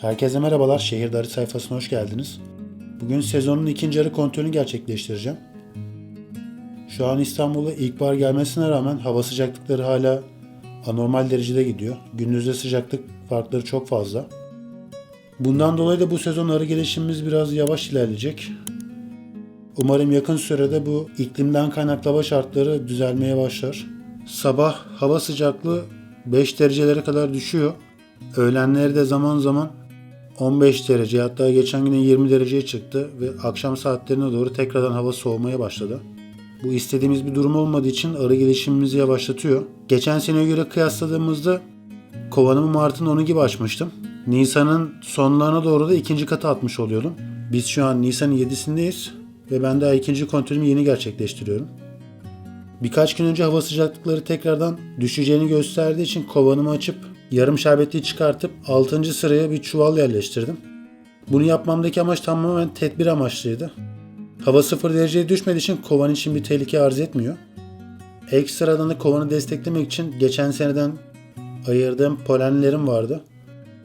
Herkese merhabalar. Şehir Darı sayfasına hoş geldiniz. Bugün sezonun ikinci yarı kontrolünü gerçekleştireceğim. Şu an İstanbul'a ilkbahar gelmesine rağmen hava sıcaklıkları hala anormal derecede gidiyor. Gündüzde sıcaklık farkları çok fazla. Bundan dolayı da bu sezon arı gelişimimiz biraz yavaş ilerleyecek. Umarım yakın sürede bu iklimden kaynaklı hava şartları düzelmeye başlar. Sabah hava sıcaklığı 5 derecelere kadar düşüyor. Öğlenleri de zaman zaman 15 derece hatta geçen gün 20 dereceye çıktı ve akşam saatlerine doğru tekrardan hava soğumaya başladı. Bu istediğimiz bir durum olmadığı için arı gelişimimizi yavaşlatıyor. Geçen seneye göre kıyasladığımızda kovanımı Mart'ın 10'u gibi açmıştım. Nisan'ın sonlarına doğru da ikinci katı atmış oluyordum. Biz şu an Nisan'ın 7'sindeyiz ve ben daha ikinci kontrolümü yeni gerçekleştiriyorum. Birkaç gün önce hava sıcaklıkları tekrardan düşeceğini gösterdiği için kovanımı açıp yarım şerbetliği çıkartıp 6. sıraya bir çuval yerleştirdim. Bunu yapmamdaki amaç tamamen tedbir amaçlıydı. Hava 0 dereceye düşmediği için kovan için bir tehlike arz etmiyor. Ekstradan da kovanı desteklemek için geçen seneden ayırdığım polenlerim vardı.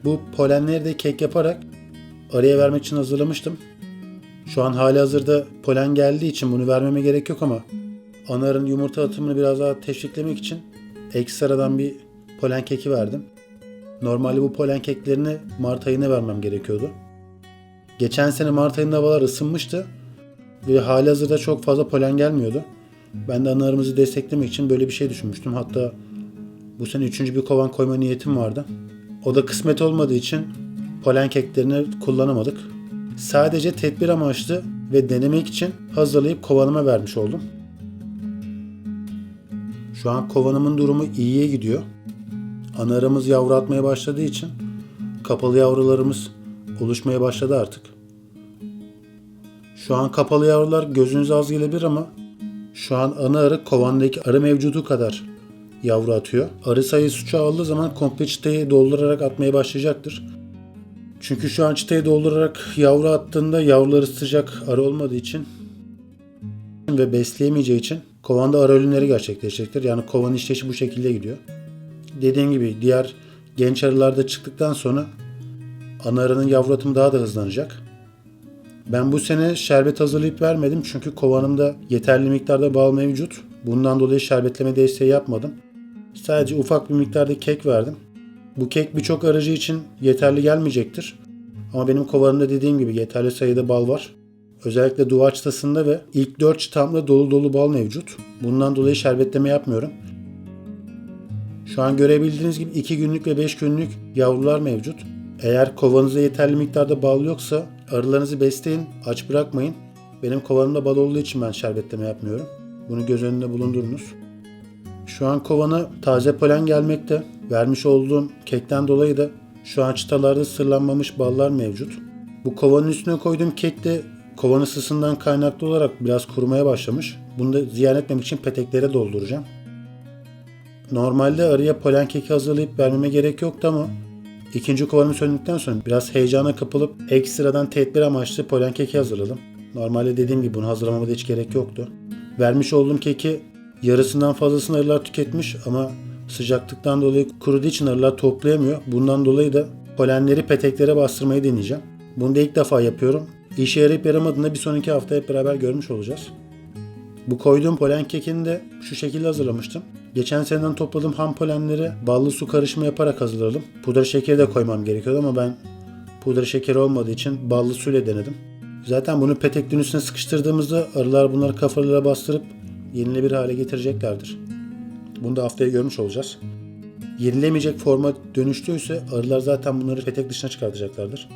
Bu polenleri de kek yaparak araya vermek için hazırlamıştım. Şu an hali hazırda polen geldiği için bunu vermeme gerek yok ama anarın yumurta atımını biraz daha teşviklemek için ekstradan bir polen keki verdim. Normalde bu polen keklerini Mart ayına vermem gerekiyordu. Geçen sene Mart ayında havalar ısınmıştı ve hali hazırda çok fazla polen gelmiyordu. Ben de anarımızı desteklemek için böyle bir şey düşünmüştüm. Hatta bu sene üçüncü bir kovan koyma niyetim vardı. O da kısmet olmadığı için polen keklerini kullanamadık. Sadece tedbir amaçlı ve denemek için hazırlayıp kovanıma vermiş oldum. Şu an kovanımın durumu iyiye gidiyor. Analarımız yavru atmaya başladığı için kapalı yavrularımız oluşmaya başladı artık. Şu an kapalı yavrular gözünüze az gelebilir ama şu an ana arı kovandaki arı mevcudu kadar yavru atıyor. Arı sayısı çoğaldığı zaman komple çıtayı doldurarak atmaya başlayacaktır. Çünkü şu an çıtayı doldurarak yavru attığında yavruları sıcak arı olmadığı için ve besleyemeyeceği için kovanda arı ölümleri gerçekleşecektir. Yani kovanın işleyişi bu şekilde gidiyor. Dediğim gibi diğer genç arılarda çıktıktan sonra ana arının yavru atımı daha da hızlanacak. Ben bu sene şerbet hazırlayıp vermedim çünkü kovanımda yeterli miktarda bal mevcut. Bundan dolayı şerbetleme desteği yapmadım. Sadece ufak bir miktarda kek verdim. Bu kek birçok arıcı için yeterli gelmeyecektir. Ama benim kovanımda dediğim gibi yeterli sayıda bal var. Özellikle duvar çıtasında ve ilk 4 çıtamda dolu dolu bal mevcut. Bundan dolayı şerbetleme yapmıyorum. Şu an görebildiğiniz gibi 2 günlük ve 5 günlük yavrular mevcut. Eğer kovanızda yeterli miktarda bal yoksa arılarınızı besleyin, aç bırakmayın. Benim kovanımda bal olduğu için ben şerbetleme yapmıyorum. Bunu göz önünde bulundurunuz. Şu an kovana taze polen gelmekte. Vermiş olduğum kekten dolayı da şu an çıtalarda sırlanmamış ballar mevcut. Bu kovanın üstüne koyduğum kek de kovan ısısından kaynaklı olarak biraz kurumaya başlamış. Bunu da ziyan etmemek için peteklere dolduracağım. Normalde arıya polen keki hazırlayıp vermeme gerek yoktu ama ikinci kovanım söndükten sonra biraz heyecana kapılıp ekstradan tedbir amaçlı polen keki hazırladım. Normalde dediğim gibi bunu hazırlamama da hiç gerek yoktu. Vermiş olduğum keki yarısından fazlasını arılar tüketmiş ama sıcaklıktan dolayı kuruduğu için arılar toplayamıyor. Bundan dolayı da polenleri peteklere bastırmayı deneyeceğim. Bunu da ilk defa yapıyorum. İşe yarayıp yaramadığını bir sonraki hafta hep beraber görmüş olacağız. Bu koyduğum polen kekini de şu şekilde hazırlamıştım. Geçen seneden topladığım ham polenleri ballı su karışımı yaparak hazırladım. Pudra şekeri de koymam gerekiyordu ama ben pudra şekeri olmadığı için ballı suyla denedim. Zaten bunu peteklerin üstüne sıkıştırdığımızda arılar bunları kafalarına bastırıp yenilebilir hale getireceklerdir. Bunu da haftaya görmüş olacağız. Yenilemeyecek forma dönüştüyse arılar zaten bunları petek dışına çıkartacaklardır.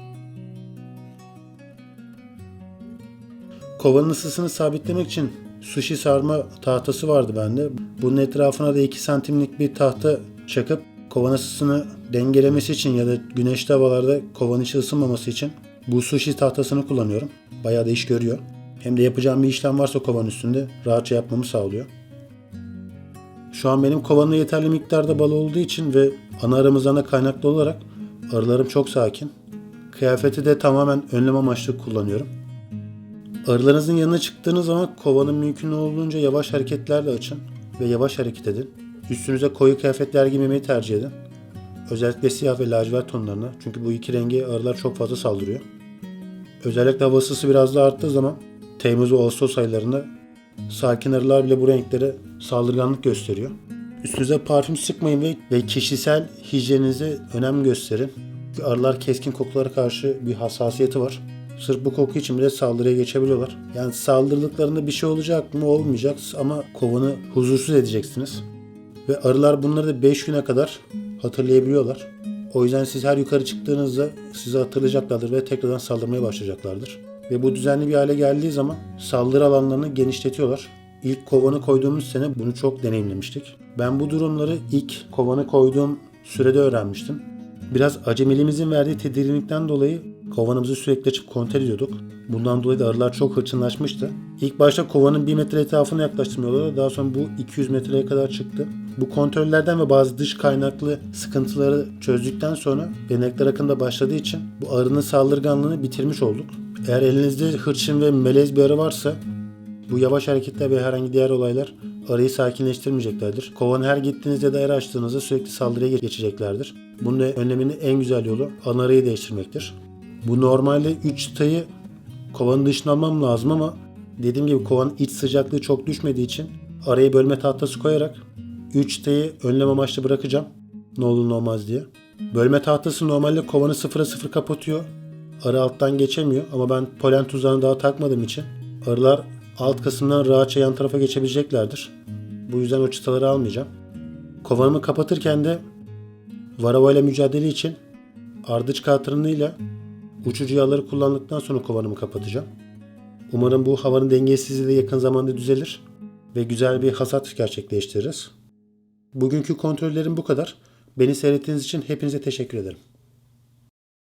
Kovanın ısısını sabitlemek için sushi sarma tahtası vardı bende. Bunun etrafına da 2 santimlik bir tahta çakıp kovan ısısını dengelemesi için ya da güneşli havalarda kovan içi ısınmaması için bu sushi tahtasını kullanıyorum. Bayağı da iş görüyor. Hem de yapacağım bir işlem varsa kovan üstünde rahatça yapmamı sağlıyor. Şu an benim kovanımda yeterli miktarda bal olduğu için ve ana aramızdan da kaynaklı olarak arılarım çok sakin. Kıyafeti de tamamen önlem amaçlı kullanıyorum. Arılarınızın yanına çıktığınız zaman kovanın mümkün olduğunca yavaş hareketlerle açın ve yavaş hareket edin. Üstünüze koyu kıyafetler giymemeyi tercih edin. Özellikle siyah ve lacivert tonlarına. Çünkü bu iki rengi arılar çok fazla saldırıyor. Özellikle hava ısısı biraz daha arttığı zaman Temmuz ve Ağustos aylarında sakin arılar bile bu renklere saldırganlık gösteriyor. Üstünüze parfüm sıkmayın ve, ve kişisel hijyeninize önem gösterin. Arılar keskin kokulara karşı bir hassasiyeti var. Sırf bu koku için bile saldırıya geçebiliyorlar. Yani saldırdıklarında bir şey olacak mı olmayacak ama kovanı huzursuz edeceksiniz. Ve arılar bunları da 5 güne kadar hatırlayabiliyorlar. O yüzden siz her yukarı çıktığınızda sizi hatırlayacaklardır ve tekrardan saldırmaya başlayacaklardır. Ve bu düzenli bir hale geldiği zaman saldırı alanlarını genişletiyorlar. İlk kovanı koyduğumuz sene bunu çok deneyimlemiştik. Ben bu durumları ilk kovanı koyduğum sürede öğrenmiştim. Biraz acemiliğimizin verdiği tedirginlikten dolayı kovanımızı sürekli açıp kontrol ediyorduk. Bundan dolayı da arılar çok hırçınlaşmıştı. İlk başta kovanın 1 metre etrafına yaklaştırmıyorlardı. Daha sonra bu 200 metreye kadar çıktı. Bu kontrollerden ve bazı dış kaynaklı sıkıntıları çözdükten sonra ve nektar akında başladığı için bu arının saldırganlığını bitirmiş olduk. Eğer elinizde hırçın ve melez bir arı varsa bu yavaş hareketler ve herhangi diğer olaylar arıyı sakinleştirmeyeceklerdir. Kovanı her gittiğinizde daire açtığınızda sürekli saldırıya geçeceklerdir. Bunun önleminin en güzel yolu ana arıyı değiştirmektir. Bu normalde 3 çıtayı kovanın dışına almam lazım ama dediğim gibi kovanın iç sıcaklığı çok düşmediği için araya bölme tahtası koyarak 3 çıtayı önlem amaçlı bırakacağım. Ne olur ne olmaz diye. Bölme tahtası normalde kovanı sıfıra sıfır kapatıyor. Arı alttan geçemiyor ama ben polen tuzağını daha takmadığım için arılar alt kısımdan rahatça yan tarafa geçebileceklerdir. Bu yüzden o çıtaları almayacağım. Kovanımı kapatırken de varava ile mücadele için ardıç katranıyla uçucu yağları kullandıktan sonra kovanımı kapatacağım. Umarım bu havanın dengesizliği de yakın zamanda düzelir ve güzel bir hasat gerçekleştiririz. Bugünkü kontrollerim bu kadar. Beni seyrettiğiniz için hepinize teşekkür ederim.